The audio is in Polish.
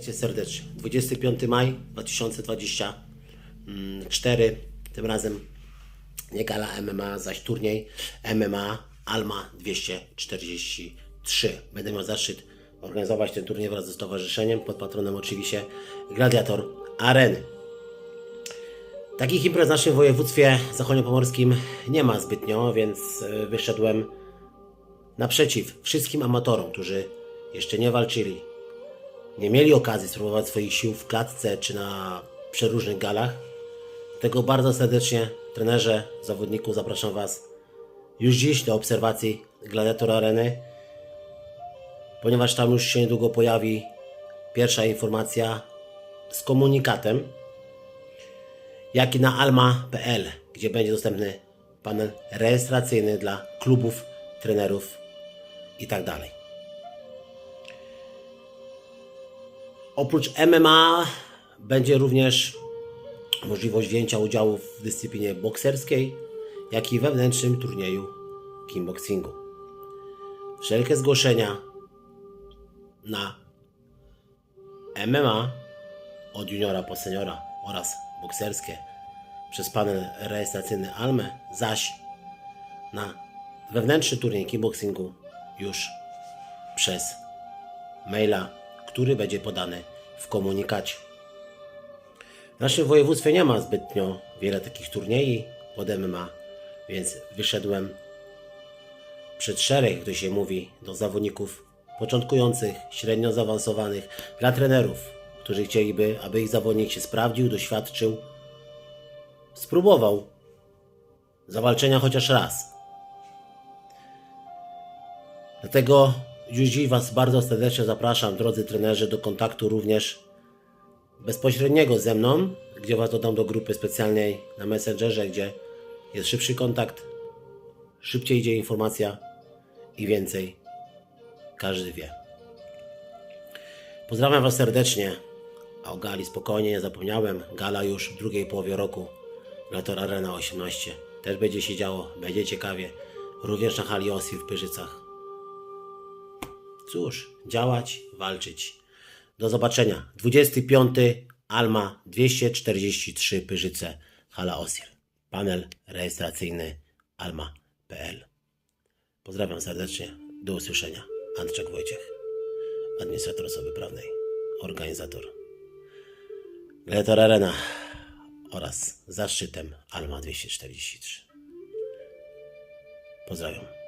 Witajcie serdecznie. 25 maj 2024. Tym razem nie gala MMA, zaś turniej MMA Alma 243. Będę miał zaszczyt organizować ten turniej wraz ze stowarzyszeniem, pod patronem oczywiście Gladiator Areny. Takich imprez w naszym województwie zachodniopomorskim nie ma zbytnio, więc e, wyszedłem naprzeciw wszystkim amatorom, którzy jeszcze nie walczyli, nie mieli okazji spróbować swoich sił w klatce czy na przeróżnych galach. Tego bardzo serdecznie, trenerze, zawodniku, zapraszam Was już dziś do obserwacji Gladiator Areny, ponieważ tam już się niedługo pojawi pierwsza informacja z komunikatem, jak i na alma.pl, gdzie będzie dostępny panel rejestracyjny dla klubów, trenerów i Oprócz MMA będzie również możliwość wzięcia udziału w dyscyplinie bokserskiej, jak i wewnętrznym turnieju kickboxingu. Wszelkie zgłoszenia na MMA od juniora po seniora oraz bokserskie przez panel rejestracyjny ALME, zaś na wewnętrzny turniej kickboxingu już przez maila, który będzie podany w komunikacie. W naszym województwie nie ma zbytnio wiele takich turniejów pod MMA, więc wyszedłem przed szereg, to się mówi, do zawodników początkujących, średnio zaawansowanych, dla trenerów, którzy chcieliby, aby ich zawodnik się sprawdził, doświadczył, spróbował zawalczenia chociaż raz. Dlatego już dziś Was bardzo serdecznie zapraszam, drodzy trenerzy, do kontaktu również bezpośredniego ze mną, gdzie Was dodam do grupy specjalnej na Messengerze, gdzie jest szybszy kontakt, szybciej idzie informacja i więcej każdy wie. Pozdrawiam Was serdecznie, a o gali spokojnie nie zapomniałem. Gala już w drugiej połowie roku, Lator Arena 18. Też będzie się działo, będzie ciekawie. Również na hali Osir w Pyrzycach. Cóż, działać, walczyć. Do zobaczenia. 25 Alma 243 Pyrzyce, hala Osir. Panel rejestracyjny alma.pl. Pozdrawiam serdecznie. Do usłyszenia. Andrzej Wojciech, administrator osoby prawnej, organizator. Gladiator Arena oraz zaszczytem Alma 243. Pozdrawiam.